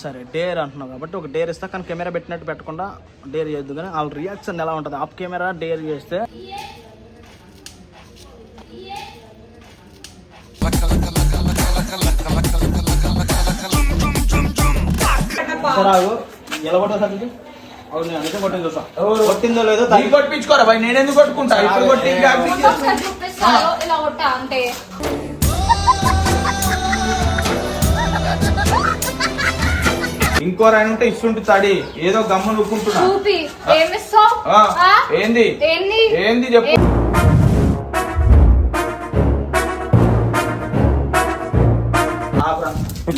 సరే డేర్ అంటున్నావు కాబట్టి ఒక డేర్ ఇస్తా కానీ కెమెరా పెట్టినట్టు పెట్టకుండా డేర్ చేయొద్దు కానీ వాళ్ళ రియాక్షన్ ఎలా ఉంటుంది? ఆఫ్ కెమెరా డేర్ చేస్తే. ఎలా? అవును నేను అందుకే కొట్టింది చూసా కొట్టిందో లేదో నీ కొట్టించుకోరా భయ్ నేను ఎందుకు కొట్టుకుంటా? ఇప్పుడు కొట్టి ఇంకో రాయన ఉంటే ఇస్తుంటు తడి ఏదో గమ్ము నుక్కుంటున్నా చూపి ఏమిస్తావు ఆ, ఏంది ఏంది ఏంది చెప్పు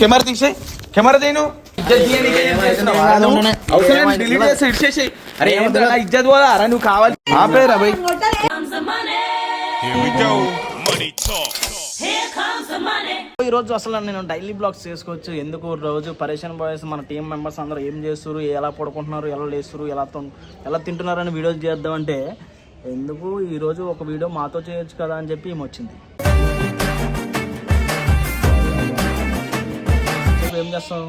కెమెరా తీసే కెమెరా తీను ఇజ్జత్ పోదా అరా నువ్వు కావాలి ఆపేరా భయ్ ఈ రోజు అసలు నేను డైలీ బ్లాగ్స్ చేసుకోవచ్చు. ఎందుకు రోజు? పరేషన్ బాయ్స్ మన టీం మెంబర్స్ అందరూ ఏం చేస్తారు ఎలా పడుకుంటున్నారు? ఎలా లేస్తారు ఎలా ఎలా తింటున్నారు అని వీడియోస్ చేద్దామంటే ఎందుకు ఈ రోజు ఒక వీడియో మాతో చేయొచ్చు కదా అని చెప్పి చెప్పు, ఏం చేస్తావు?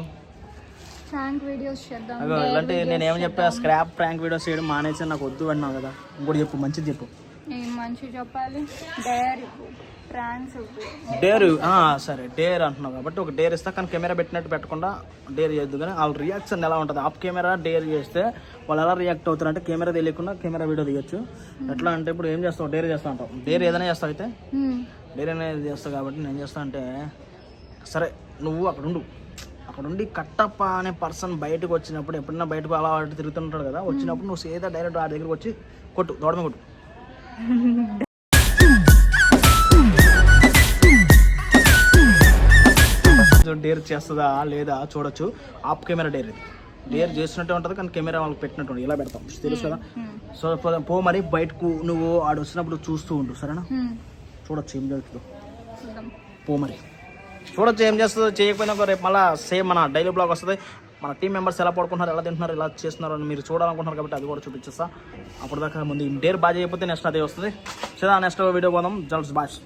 ప్రాంక్ వీడియోస్ చేద్దాం. అగో ఇలాంటి నేను ఏం చెప్పా స్క్రాప్ ప్రాంక్ వీడియోస్ చేయడం మానేసి నాకు వద్దు అన్నావు కదా. ఇంకోటి చెప్పు మంచిది చెప్పు. మంచి చెప్పాలి. డైరీ డేర్ సరే డేర్ అంటున్నావు కాబట్టి ఒక డేర్ ఇస్తా కానీ కెమెరా పెట్టినట్టు పెట్టకుండా డేర్ చేయొద్దు కానీ వాళ్ళ రియాక్షన్ ఎలా ఉంటుంది? ఆఫ్ కెమెరా డేర్ చేస్తే వాళ్ళు ఎలా రియాక్ట్ అవుతారు అంటే కెమెరా తెలియకుండా కెమెరా వీడియో తీయొచ్చు. ఎట్లా అంటే ఇప్పుడు ఏం చేస్తావు? డేర్ చేస్తా అంటావు. డేర్ ఏదైనా చేస్తావు అయితే? డేర్ అనేది చేస్తావు కాబట్టి నేను చేస్తా అంటే సరే నువ్వు అక్కడ ఉండు. అక్కడ ఉండి కట్టప్ప అనే పర్సన్ బయటకు వచ్చినప్పుడు ఎప్పుడైనా బయటకు అలా తిరుగుతుంటాడు కదా వచ్చినప్పుడు నువ్వు సీదా డైరెక్ట్ ఆ దగ్గరికి వచ్చి కొట్టు దొడమే కొట్టు. డేర్ చేస్తుందా లేదా చూడొచ్చు. ఆఫ్ కెమెరా డేర్ ఇది. డేర్ చేసినట్టే ఉంటుంది కానీ కెమెరా వాళ్ళకి పెట్టినట్టు. ఇలా పెడతాం. తెలుసు కదా? సో పో- మరి బయటకు నువ్వు ఆడు వచ్చినప్పుడు చూస్తూ ఉండు సరేనా? చూడొచ్చు ఏం జరుగుతుందో. పో మరి. చూడొచ్చు ఏం చేస్తుందో చేయకపోయినా రేపు మళ్ళీ సేమ్ మన డైలీ బ్లాగ్ వస్తుంది. మన టీం మెంబర్స్ ఎలా పడుకుంటున్నారు ఎలా తింటున్నారు ఎలా చేస్తున్నారు అని మీరు చూడాలనుకుంటున్నారు కాబట్టి అది కూడా చూపించేస్తా. అప్పటిదాకా ముందు డేర్ బాగా చేయకపోతే నెక్స్ట్ అదే వస్తుంది. సరే నెక్స్ట్ వీడియో పోదాం. జల్స్ బాష్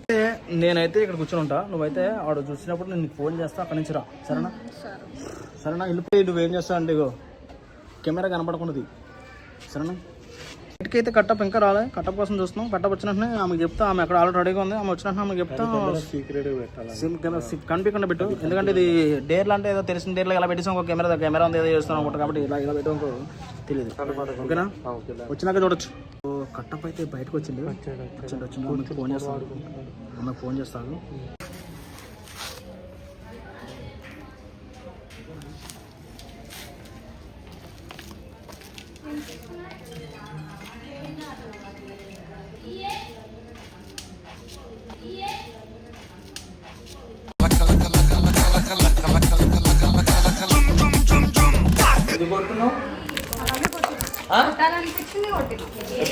నేనైతే ఇక్కడ కూర్చొని ఉంటా. నువ్వైతే ఆడు చూసినప్పుడు నేను ఫోన్ చేస్తా. అక్కడి నుంచి రా. సరేనా? సరేనా? వెళ్ళిపోయి నువ్వు ఏం చేస్తావు అంటే ఇగో కెమెరా కనపడకున్నది సరేనా? ఇటుకైతే కట్టప్ ఇంకా రాలే. కట్టప్ కోసం చూస్తున్నాం. కట్టప్ వచ్చినట్టునే ఆమెకు చెప్తా ఆమె అక్కడ ఆల్రెడీ రెడీగా ఉంది. ఆమె వచ్చినట్టు ఆమెకు చెప్తా. సిమ్ కెమెరా సిమ్ కనిపించకుండా పెట్టు. ఎందుకంటే ఇది డేర్లు అంటే ఏదో తెలిసిన డేర్లు ఎలా పెట్టేసాం ఒక కెమెరా కెమెరా ఉంది ఏదో చేస్తున్నాం అనుకుంటా కాబట్టి ఇలా ఇలా పెట్టాం తెలియదు ఓకేనా? వచ్చినాక చూడొచ్చు. కట్టప్ అయితే బయటకు వచ్చింది. వచ్చింది వచ్చింది ఫోన్ చేస్తాను. ఆమెకు ఫోన్ చేస్తాను.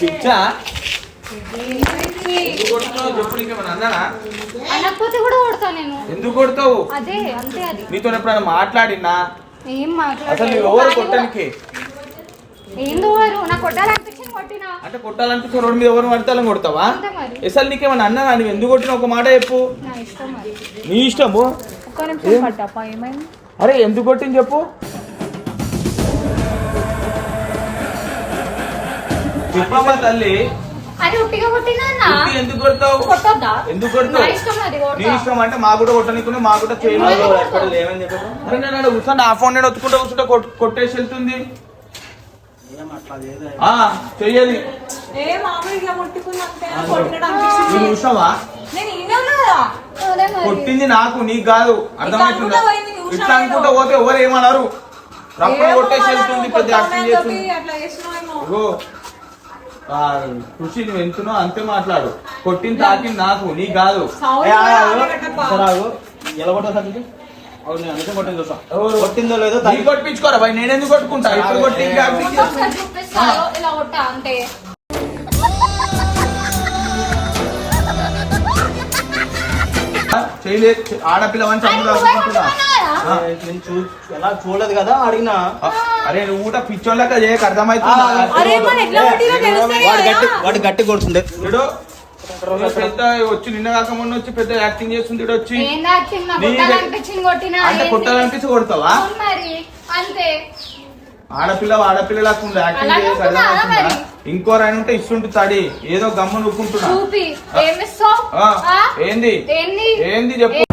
పిచ్చా? అనకపోతే కూడా కొడతా నేను. ఎందుకు కొడతావు? అదే అంతే అది. నీతో ఎప్పుడైనా మాట్లాడినా? ఏం అసలు నువ్వు ఎవరు కొట్టడానికి ఏందో వారు నాకు కొట్టాలనిపించింది కొట్టినా. అంటే కొట్టాలనిపిస్తే రోడ్డు మీద ఎవరు పడతాలని కొడతావా? అసలు నీకేమన్నా అన్నా నువ్వు ఎందుకు కొట్టిన ఒక మాట చెప్పు. నా ఇష్టం మరి నీ ఇష్టము? ఒక్క నిమిషం పట్టప్ప ఏమైంది? అరే ఎందుకు కొట్టింది చెప్పు. చెప్పమ్మా తల్లి. అది ఉట్టిగా కొట్టినా అన్న? కుట్టి ఎందుకు కొడతావు? కొట్టొద్దా? ఎందుకు నా కొడతావు ఇష్టం నీ అంటే మా కూడా కొట్టనీకుని మా కూడా చేయలేదు ఎక్కడ లేవని చెప్పారు అరే నేను కూర్చోండి ఆ ఫోన్ నేను ఒత్తుకుంటా కూర్చుంటే కొట్- కొట్టేసి వెళ్తుంది. చెయ్యది. చూసావా? కొట్టింది నాకు నీకు కాదు. అర్థమవుతుందా? ఇట్లా అనుకుంటా పోతే ఎవరు ఏమన్నారు రప్పన ఏమో కొట్టేసి వెళ్తుంది పెద్ద అమ్మాయితోటి చేస్తుంది. ఖుషి నువ్వు ఎంతునో అంతే మాట్లాడు కొట్టింది తాకింది నాకు నీకు కాదు సౌండ్ ఏ, ఆగు, కూడా ఆగు. ఆగకట్టప్పా. సరే, ఆగు. ఎలా కొట్టా సార్ ఇది? అవును నేను అందుకే కొట్టింది చూసా ఎవరు? కొట్టిందో లేదో నీ కొట్టించుకోరా భయ్ నేను ఎందుకు కొట్టుకుంటా ఇప్పుడు కొట్టి చేయలే ఆడపిల్ల అని ఆయన చదువు నువ్వే రాసుకుంటున్నా. కొట్టుకున్నావు కదా? ఏ, నేను చూ ఎలా చూడలేదు కదా అడిగినా. అరే నువ్వు కూడా పిచ్చోళ్ళక చేయక అర్థమవుతుందా? అరే మన ఎట్లా కొట్టినా తెలుస్తుంది వాడు గట్టి కదా వాడు గట్టి కొడుతుంది చూడు ఈయన పెద్ద వచ్చి నిన్న కాక మొన్న వచ్చి పెద్ద యాక్టింగ్ చేస్తుంది ఈడు వచ్చి. అంటే? కొట్టాలనిపించి కొడతావా? అంతే. ఆడపిల్ల ఆడపిల్లలకు ఉంది యాక్టింగ్ చేసి అర్థమవుతుందా? ఇంకో రాయన ఉంటే ఇస్తుంటు తడి. ఏదో గమ్ము నుక్కుంటున్నా చూపి. ఏమిస్తావు ఆ, ఏంది? ఏంది? ఏంది చెప్పు.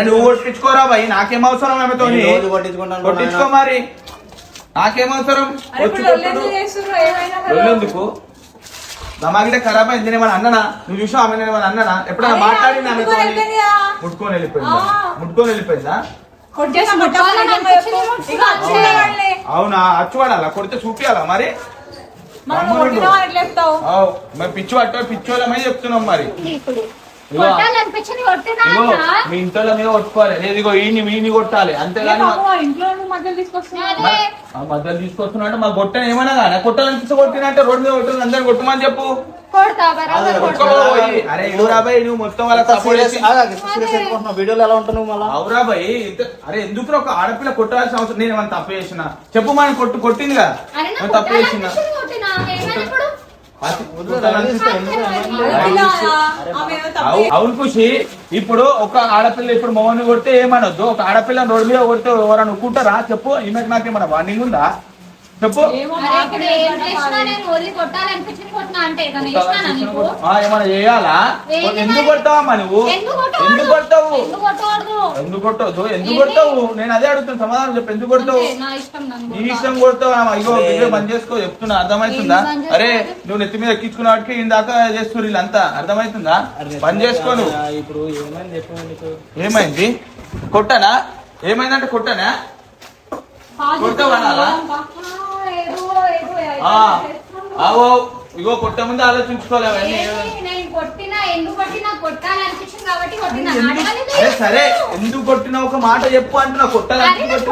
నువ్వు కొట్టించుకోరా భయ్ నాకేం అవసరం ఆమెతో నేను రోజు కొట్టించుకుంటాను కొట్టించుకో మరి. నాకేం అవసరం? వచ్చి ఇప్పుడు కొట్టుడు. ఎందుకు చేస్తుర్రు ఏమైనా కదా? వెళ్ళేందుకు దమాగిటే ఖరాబ్ అయింది నేను అన్ననా? నువ్వు చూసావు ఆమె నేను అన్ననా? ఎప్పుడైనా ఆమెతో ముట్టుకొని వెళ్ళిపోయిందా. ముట్టుకొని వెళ్ళిపోయిందా. అవునా? అచ్చువాడాలా? కొడితే చూపియాలా మరి? పిచ్చి పట్టో పిచ్చోళ్ళమై చెప్తున్నాం మరి. కొట్టినా. మీ ఇంట్లో మీద కొట్టుకోవాలి. లేదు ఇగో ఈయన వీని కొట్టాలి. అంతేగాని పాపం వాళ్ళ ఇంట్లో నుండి మధ్యలో తీసుకొస్తున్నా? అదే. ఆ మధ్యలో తీసుకొస్తున్నట్టు మా గొట్టని ఏమన్నా కానీ కొట్టాలనిపిస్తే కొట్టినట్టే రోడ్డు మీద కొట్టిన అందరు కొట్టమని చెప్పు. అరే రాబాయి నువ్వు మొత్తం వీడియోలో ఎలా ఉంటావు మళ్ళా? అవురా భయ్ ఇంత- అరే ఎందుకు ఒక ఆడపిల్ల కొట్టాల్సిన అవసరం? నేను ఏమైనా తప్పు చేసిన? చెప్పు మనం కొట్టు కొట్టిందిగా? తప్పు చేసిన? అవును ఖుషి ఇప్పుడు ఒక ఆడపిల్ల ఇప్పుడు మౌని కొడితే ఏమనొద్దు? ఒక ఆడపిల్ల రోడ్డు మీద కొడితే ఎవరైనా ఒప్పుకుంటారా? చెప్పు ఈమెకి నాకేమన్నా వార్నింగ్ ఉందా? చెప్పు. ఏమన్నా చేయాలా? ఎందుకు? కొడతావమ్మా నువ్వు? ఎందుకు కొట్టకూడదు? ఎందుకు కొడతావు ఎందుకు? కొడతావు నేను అదే అడుగుతున్నా సమాధానం చెప్పు. ఎందుకు కొడతావు నా ఇష్టం కొడతావు అమ్మా, ఇగో వీడియో బంద్ చేసుకో చెప్తున్నా. అర్థమవుతుందా? అరే? నువ్వు నెత్తి మీద ఎక్కించుకున్న వాటికి ఇందాక చేస్తున్నారు వీళ్ళంతా. అర్థమవుతుందా? బంద్ చేసుకోను ఇప్పుడు ఏమైంది? చెప్పు నీకు. ఏమైంది? కొట్టనా? ఏమైందంటే కొట్టనా? కొడతావా ఆవో ఇగో కొట్ట ముందు ఆలోచించుకోవాలి అవన్నీ. అరే ఇది. సరే ఎందుకు కొట్టినా? ఒక మాట చెప్పు అంటున్నా. కొట్టాలనిపించింది?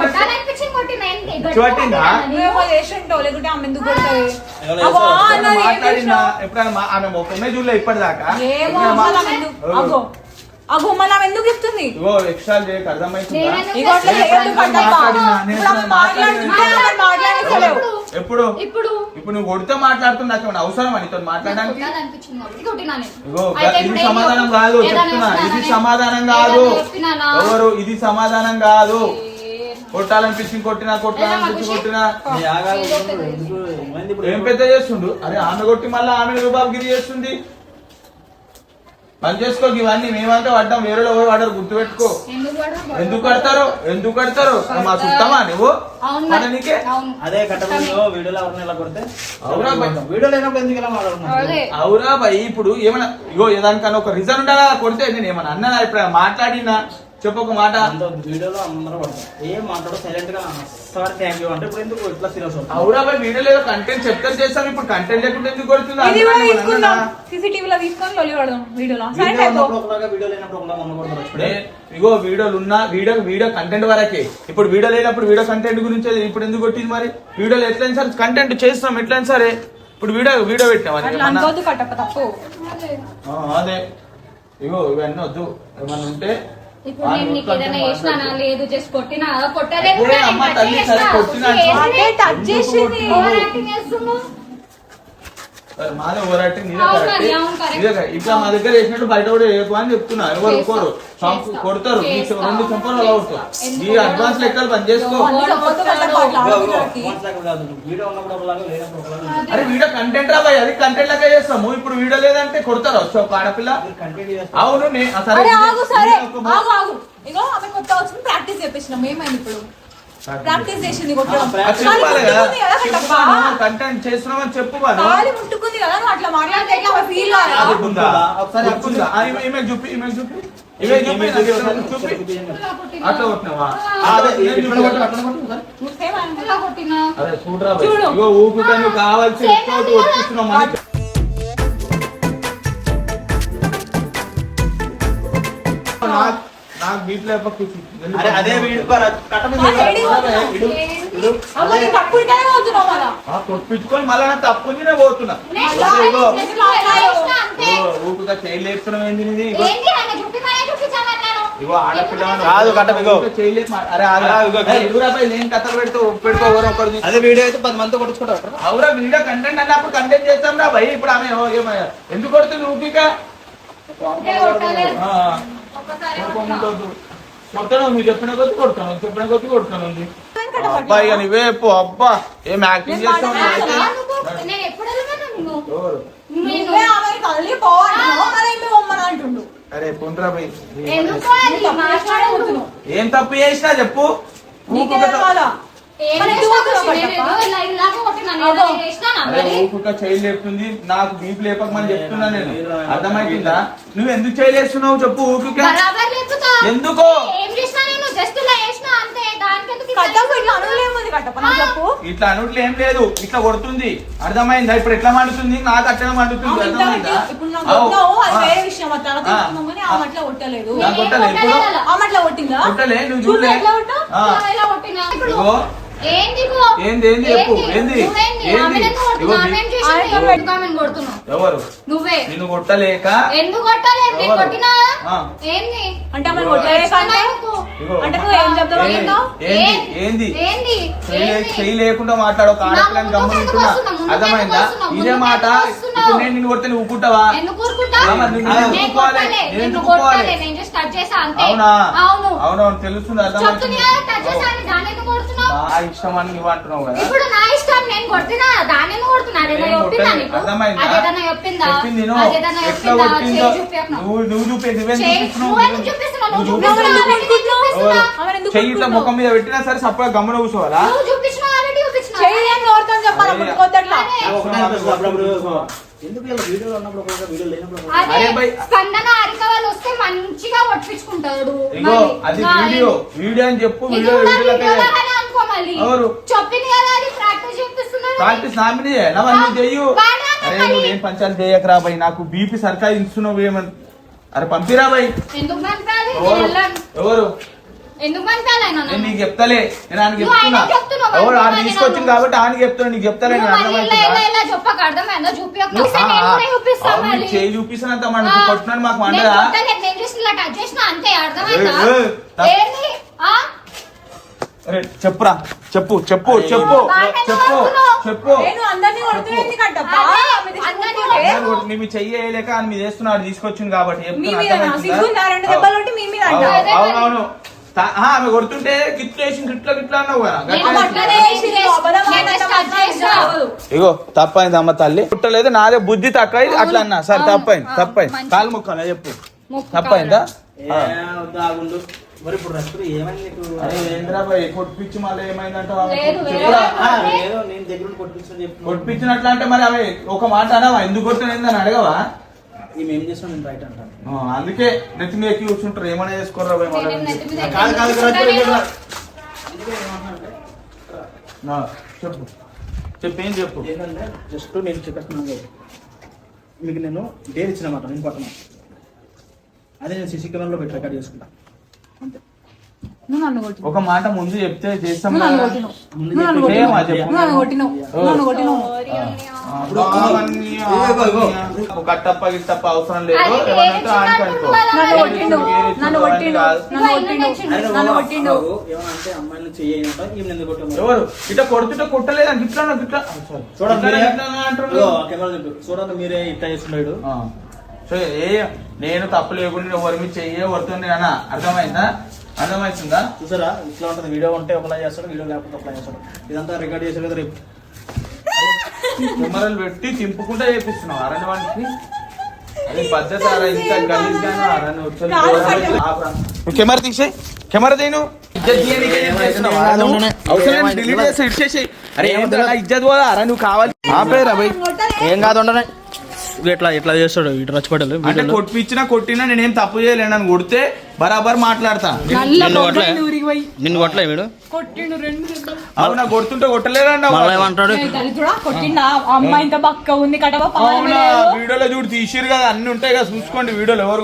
ఎప్పుడైనా ఆమె ముఖమే చూడలే ఇప్పటిదాకా. అగో మన ఎందుకు చెప్తుంది? ఇగో ఎక్స్ట్రా చేయక ఇగో అట్లా? చేయొద్దు ఎప్పుడు? ఇప్పుడు ఇప్పుడు నువ్వు కొడితే మాట్లాడుతున్నా నాకు ఏమైనా అవసరమా నీతో నాకు మాట్లాడడానికి. ఇగో ఇది సమాధానం? కాదు చెప్తున్నా. ఇది? సమాధానం కాదు? ఎవరు? ఇది సమాధానం కాదు. కొట్టాలనిపించి కొట్టినా కొట్టాలనిపించి కొట్టినా? ఏం పెద్ద చేస్తుండు? అరే ఆమె కొట్టి మళ్ళీ ఆమె రూపాయలు చేస్తుంది. పని చేసుకో ఇవన్నీ మేమంతా పడ్డాం. వేరే ఎవరు పడ్డారు గుర్తుపెట్టుకో. ఎందుకు పడరు? ఎందుకు కడతారు ఎందుకు కడతారు మా చుట్టమా నువ్వు? అవును మన మరి. నీకే? అవును. అదే కట్టబడిలో వీడియోలో ఎవరిని ఇలా కొడితే? అవునా భయ్? వీడియో లేనప్పుడు ఎందుకు ఇలా మాట్లాడుతున్నావు? అదే. అవురా భయ్ ఇప్పుడు ఏమన్నా ఇగో ఏదానికన్నా ఒక రీజన్ ఉండాలా? కొడితే నేను ఏమన్నా అన్నా ఇప్పుడు మాట్లాడినా? చెప్పు ఒక మాట వీడియోలో అందరూ పడతాం ఏం మాట్లాడో సైలెంట్గా సార్ థ్యాంక్ యూ అంటే ఇప్పుడు ఎందుకు ఇట్లా సీరియస్ అవుతావు అవురా భయ్ వీడియోలో ఏదో కంటెంట్ చెప్తారు చేస్తాం ఇప్పుడు కంటెంట్ లేకుండా ఎందుకు కొడుతుంది. సీసీటీవీలో తీసుకొని లొల్లి పడదాం వీడియోలో. వీడియో వీడియో లేనప్పుడు ఒకలాగా మొన్న కొడతారు ఇగో వీడియోలు ఉన్నా వీడియో వీడియో కంటెంట్ వరకే. ఇప్పుడు వీడియో లేనప్పుడు వీడియో కంటెంట్ గురించి ఇప్పుడు ఎందుకు కొట్టింది మరి? వీడియోలో ఎట్లయినా సరే కంటెంట్ చేస్తాం ఎట్లయినా సరే. ఇప్పుడు వీడియో వీడియో పెట్టాం. అదే. ఇగో ఇవన్నీ వద్దు. ఏమన్నా ఉంటే ఇప్పుడు నేను నీకు ఏదైనా చేసినానా లేదు జస్ట్ కొట్టినా కొట్టలేదు అంటే టచ్ చేసింది సరే, మాదే ఓరాటి నీదే కరెక్ట్. ఇట్లా మా దగ్గర వేసినట్టు బయట కూడా వేయకు అని చెప్తున్నా. ఎవరు ఒక్కరు కొడతారు. రెండు చెంపలు అలా కొడతారు. ఈ అడ్వాన్స్ లెక్కలు పని చేసుకో. అరే వీడియో కంటెంట్ రా అది కంటెంట్ లెక్క చేస్తాము. ఇప్పుడు వీడియో లేదంటే కొడతారు? ఒక ఆడపిల్ల అవును సరే. అరే ఆగు సరే. ఒక మా- ఆగు ఆగు. ఇగో ఆమె కొత్త వచ్చింది. ప్రాక్టీస్ చేపించినాం. ఏమైంది ఇప్పుడు. ప్రాక్టీస్ చేసింది కంటెంట్ చేస్తున్నామని చెప్పు కాలి ముట్టుకుంది కదా నువ్వు అట్లా మాట్లాడితే ఎట్లా ఆమె ఫీల్? ఒకసారి ఈమె- చూపి ఈమె చూపి. చూడు. కావాల్సి. నాకు నాకు. అరే అదే మళ్ళా. కొట్టించుకొని తప్పుంది నేను పోతున్నా. ఊపుగా చేయలు లేపుతున్నాం ఏంది నీది? ఇగో ఆడపిల్ల కాదు, కట్టం ఇగో. చేయలేదు మా- అరే నేను కథలు పెడుతూ పెట్టుకో ఎవరో ఒకరిది అదే వీడియో అయితే పది మందితో కొట్టుకుంటారు అవురా వీడియో కంటెంట్ అన్నప్పుడు కంటెంట్ చేస్తాం రా భయ్. ఇప్పుడు ఆమె ఎందుకు కొడుతుంది ఊపిక కోపం కొట్టినా. ఉండొద్దు. కొడతాను మీరు చెప్పిన కొద్ది కొడతాను చెప్పిన కొద్ది కొడతాను అబ్బా ఇక నువ్వే పో అబ్బా ఏం యాక్టింగ్ చేస్తావు? అరే పుండ్రా ఏం తప్పు చేసినా చెప్పు. నీకే లేపుతుంది. బీపీ లేపకమని చెప్తున్నా నేను. అర్థమైతుందా? నువ్వు ఎందుకు చేయలేస్తున్నావు చెప్పు. ఎందుకో? ఏం చేసినా నేను? జస్ట్ ఇలా చేసినా అంతే. దానికెందుకు ఇట్లా అనుట్లు ఏం లేదు. ఇట్లా కొడుతుంది. అర్థమైందా? ఇప్పుడు ఎట్లా మండుతుంది? నాకు అట్లా మండుతుంది కొట్టలేదు. నువ్వు చూడు ఏంది? ఏంది, చెప్పు, ఏంది? ఏంది? ఎవరు? నువ్వే. నిన్ను కొట్టలేక? ఎందుకు కొట్టాలి నేను ఎవరు? కొట్టినా ఆ. ఏంది? అంటే. కొట్టలేదు అంటే నువ్వు ఏం చెప్తావు ఏంది? ఏందో? చెయ్యి లేకుండా మాట్లాడు ఒక నా ఆడపిల్లని అర్థమైందా? ఇదే మాట? ఇప్పుడు నేను నిన్ను కొడితే నువ్వు ఊపుకుంటావా ఎందుకు ఊరుకుంటావు? ఆ, మరి నువ్వు నేను ఎందుకు ఊరుకోవాలి? కొట్టాలి, నేను నేను ఎందుకు కొట్టాలి, ఊరుకోవాలి? నేను just touch చేసా అంతే. అవునా అవును అవునవును తెలుస్తుంది చెప్తుంది అర్థమవుతుంది కదా, touch చేసా అని దాన్ని ఎందుకు కొడుతున్నావు? నా ఇష్టం అని నువ్వు అంటున్నావు కదా ఇప్పుడు నా ఇష్టం నేను కొడుతున్నా దాన్ని ఎందుకు కొడుతున్నా అదేదో నేను చెప్పిందా కొట్టలేదు. నీకు అర్థమైందా? అదేదన్నా చెప్పిందా చెప్పింది విను. అదేదన్నా ఎట్లా చెప్పిందా కొట్టిందో చేయి చూపించకు. నువ్వు నువ్వు చూపే నువ్వేం చేయి- చూపిస్తున్నావు నువ్వెందుకు చూపిస్తున్నావు? నువ్వు నువ్వు చూపిస్తున్నావు చూపిస్తున్నావు. కాబట్టి నేను చూపిస్తున్నా. ఆమెను ఎందుకు చెయ్యి ఇట్లా? ముఖం మీద పెట్టినా సరే సప్పగా గమ్మున కూర్చోవాలా నువ్వు కాబట్టి నోరుతో చెప్పాలి అప్పుడు కొద్దట్లా అరే, ఒకటే అనిపిస్తుంది అప్పుడప్పుడు ఎందుకు ఇలా వీడియోలో ఉన్నప్పుడు ఒకసారి వీడియో లేనప్పుడు ఒకసారి. అదే అరే భయ్. స్పందన అరిక వాళ్ళు వస్తే మంచిగా కొట్టించుకుంటాడు ఇగో మరి అది ఇంకా వీడియో వీడియో అని చెప్పు వీడియో అనుకో మళ్ళీ. ఎవరు? చెప్పింది కదా అది ప్రాక్టీస్ చేపిస్తున్నారు ప్రాక్టీస్ నా మీద చేయాలా మరి నువ్వు చెయ్యు వాడా అరే మరి. నువ్వు ఏం పంచాలు చేయకరా భయ్ నాకు బీపీ సర్కా ఇస్తున్నావు ఏమని అరే పంపిరా భయ్ ఎందుకు పంపాలి నేను ఎవరు వెళ్ళను. ఎవరు ఆయన? నీకు చెప్తలే నేను నువ్వు చెప్తున్నా. ఎవరు ఆయన ఆయన తీసుకొచ్చింది. కాబట్టి ఆయనకి చెప్తున్నా నీకు చెప్తలే చేయి చూపిస్తున్నంత మన మాకు మండదా చెప్పురా చెప్పు చెప్పు చెప్పు చెప్పు. చెప్పు. మీ చెయ్యి వేయలేక ఆయన మీద వేస్తున్నాడు తీసుకొచ్చింది కాబట్టి చెప్తున్నా, మీద ఆమె కొడుతుంటే గిట్లు వేసి గిట్ల గిట్ల అన్నావు కదా. ఇగో తప్పైంది అమ్మ తల్లి. పుట్టలేదు నాదే బుద్ధి తక్కువ అట్లా అన్నా. సరే తప్పైంది తప్పైంది. కాలు ముక్కలా చెప్పు. తప్పైందా. మరి ఇప్పుడు రస్తులు ఏమైంది మళ్ళీ ఏమైందంటే లేదు, లేదు. చెప్పురా. ఆ, ఏదో నేను దగ్గర ఉండి కొట్టించని చెప్తున్నా. కొట్టిపించినట్లు అంటే మరి అవి ఒక మాట అనవా? ఎందుకు కొట్టినని అడగవా? ఈమె ఏం నేను రైట్ అంటాను. ఆ, అందుకే నెత్తి మీద ఎక్కి కూర్చుంటారు. ఏమైనా చేసుకోర్రా భయ్ కాదు కాదు కాదు, ఏమంటున్నానంటే, చెప్పు. చెప్పు ఏం చెప్పు? ఏంటంటే జస్ట్ నేను చెప్పేస్తున్నాను. మీకు నేను డేర్ ఇచ్చినమాట నేను కొట్టను అదే నేను సీసీ కెమెరాలో పెట్టి రికార్డ్ చేసుకుంటా. అంతే. నువ్వు నన్ను కొట్టినావు. ఒక మాట ముందు చెప్తే చేస్తాం నువ్వు నన్ను. కొట్టినావు. నువ్వు నన్ను కొట్టినావు. నువ్వు నన్ను కొట్టినావు. నువ్వు నన్ను కొట్టినావు. ఒక గిట్టప్ప అవసరం లేదు. ఆయనకి అనుకో. నన్ను కొట్టిండు. నన్ను కొట్టిండు. నన్ను కొట్టిండు. నన్ను కొట్టిండు. అమ్మాయిని చెయ్యంట ఈమె ఎందుకు కొట్టాము ఎవరు? ఇట్లా కొడుతుంటే కొట్టలేదా? గిట్లా గిట్లా చూడండి మీరే గిట్లా అంటున్నారు ఇదిగో, కెమెరా చెప్పు చూడండి మీరే ఇట్లా చేస్తున్నాడు ఆ. సో ఏ నేను తప్పు లేకుండా ఎవరి మీద చెయ్యి ఎవరితో అన్న అర్థమైందా? అర్థమవుతుందా? చూసారా? ఇట్లా ఉంటుంది. వీడియో ఉంటే ఒకలా చేస్తాడు వీడియో లేకపోతే ఒకలా చేస్తాడు. ఇదంతా రికార్డ్ చేసాడు కదా రేపు. కెమెరాలు పెట్టి తింపుకుంటా చేపిస్తున్నావు. అరణ్య వానికి అది పద్ధతి అరా ఇంత గలీజ్ కెమెరా తీసే కెమెరా తీను అవసరం డిలీట్ చేసి అరే ఏమంటారా ఇజ్జత్ పోదా అరా నువ్వు కావాలి. ఆపేరా భయ్ ఏం కాదు ఉండనే. ఇట్లా ఇట్లా చేస్తాడు ఇటు రచ్చిపడ్డాలి అంటే కొట్టిపించినా కొట్టినా నేనేం తప్పు చేయలేను అని కొడితే బరాబర్ మాట్లాడతా. నిన్ను కొట్టలే. నిన్ను కొట్టలే వీడు. అవునా కొడుతుంటే కొట్టలేదండి మళ్ళీ ఏమంటాడు అవునా వీడియోలో చూడు తీసిరు కదా అన్ని ఉంటాయి కదా చూసుకోండి వీడియోలో ఎవరు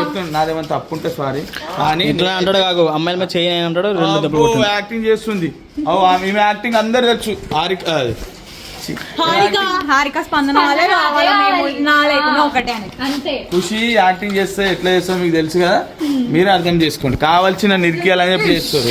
చెప్తాను నాదేమైనా తప్పు ఉంటే సారీ. కానీ ఇట్లా అంటాడు కాకు అమ్మాయిల మీద చేయి అంటాడు రెండు. యాక్టింగ్ చేస్తుంది. అవు ఆమె ఈమె యాక్టింగ్ అందరు తెలుసు. చి. హారిక. స్పందన ఒకటే అంతే. ఖుషి యాక్టింగ్ చేస్తే ఎట్లా చేస్తారో మీకు తెలుసు కదా? మీరే అర్థం చేసుకోండి. కావాల్సిన నిరికేయాలని చెప్పి చేస్తారు.